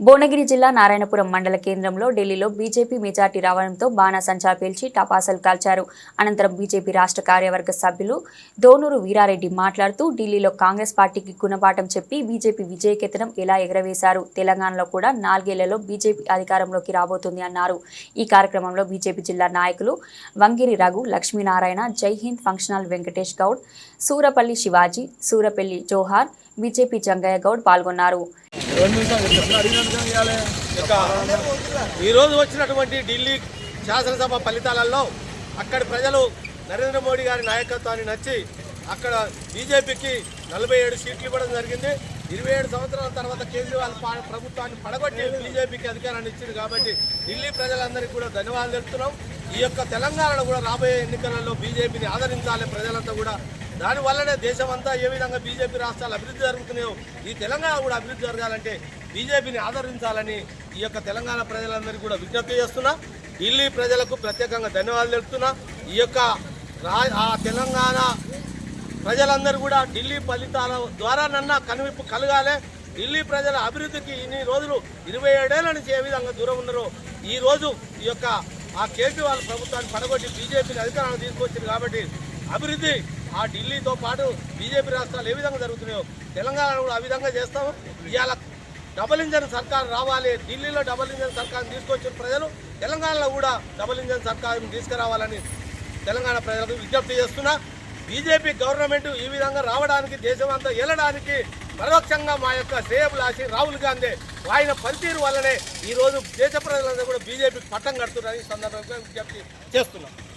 భువనగిరి జిల్లా నారాయణపురం మండల కేంద్రంలో ఢిల్లీలో బీజేపీ మెజార్టీ రావడంతో బాణాసంచా పేల్చి టపాసలు కాల్చారు. అనంతరం బీజేపీ రాష్ట్ర కార్యవర్గ సభ్యులు దోనూరు వీరారెడ్డి మాట్లాడుతూ ఢిల్లీలో కాంగ్రెస్ పార్టీకి గుణపాఠం చెప్పి బీజేపీ విజయకేతనం ఎలా ఎగరవేశారు? తెలంగాణలో కూడా నాలుగేళ్ళలో బీజేపీ అధికారంలోకి రాబోతుంది అన్నారు. ఈ కార్యక్రమంలో బీజేపీ జిల్లా నాయకులు వంగిరి రఘు లక్ష్మీనారాయణ జై హింద్ ఫంక్షనల్ వెంకటేష్ గౌడ్ సూరపల్లి శివాజీ సూరపల్లి జోహార్ బీజేపీ జంగయ్య గౌడ్ పాల్గొన్నారు. ఈరోజు వచ్చినటువంటి ఢిల్లీ శాసనసభ ఫలితాలలో అక్కడి ప్రజలు నరేంద్ర మోడీ గారి నాయకత్వాన్ని నచ్చి అక్కడ బీజేపీకి నలభై ఏడు సీట్లు ఇవ్వడం జరిగింది. ఇరవై ఏడు సంవత్సరాల తర్వాత కేజ్రీవాల్ పా- ప్రభుత్వాన్ని పడగొట్టి బీజేపీకి అధికారాన్ని ఇచ్చింది కాబట్టి ఢిల్లీ ప్రజలందరికీ కూడా ధన్యవాదాలు తెలుపుతున్నాం. ఈ యొక్క తెలంగాణలో కూడా రాబోయే ఎన్నికలలో బీజేపీని ఆదరించాలి ప్రజలంతా కూడా. దాని వల్లనే దేశం అంతా ఏ విధంగా బీజేపీ రాష్ట్రాలు అభివృద్ధి జరుగుతున్నాయో ఈ తెలంగాణ కూడా అభివృద్ధి జరగాలంటే బీజేపీని ఆదరించాలని ఈ యొక్క తెలంగాణ ప్రజలందరికీ కూడా విజ్ఞప్తి చేస్తున్నా. ఢిల్లీ ప్రజలకు ప్రత్యేకంగా ధన్యవాదాలు తెలుపుతున్నా. ఈ యొక్క రా ఆ తెలంగాణ ప్రజలందరూ కూడా ఢిల్లీ ఫలితాల ద్వారా నన్న కనువిప్పు కలగాలి. ఢిల్లీ ప్రజల అభివృద్ధికి ఇన్ని రోజులు ఇరవై ఏడేళ్ళ నుంచి ఏ విధంగా దూరం ఉన్నారో ఈ రోజు ఈ యొక్క ఆ కేజ్రీవాల్ ప్రభుత్వాన్ని పడగొట్టి బీజేపీని అధికారాన్ని తీసుకొచ్చింది కాబట్టి అభివృద్ధి ఆ ఢిల్లీతో పాటు బీజేపీ రాష్ట్రాలు ఏ విధంగా జరుగుతున్నాయో తెలంగాణలో కూడా ఆ విధంగా చేస్తాము. ఇవాళ డబుల్ ఇంజన్ సర్కార్ రావాలి ఢిల్లీలో డబుల్ ఇంజన్ సర్కార్ని తీసుకొచ్చిన ప్రజలు తెలంగాణలో కూడా డబుల్ ఇంజన్ సర్కార్ని తీసుకురావాలని తెలంగాణ ప్రజలకు విజ్ఞప్తి చేస్తున్నా. బీజేపీ గవర్నమెంట్ ఈ విధంగా రావడానికి దేశం అంతా వెళ్ళడానికి పరోక్షంగా మా యొక్క శ్రేయభిలాషి రాహుల్ గాంధీ ఆయన పనితీరు వల్లనే ఈ రోజు దేశ ప్రజలందరూ కూడా బీజేపీకి పట్టం కడుతున్నారని సందర్భంగా విజ్ఞప్తి చేస్తున్నాం.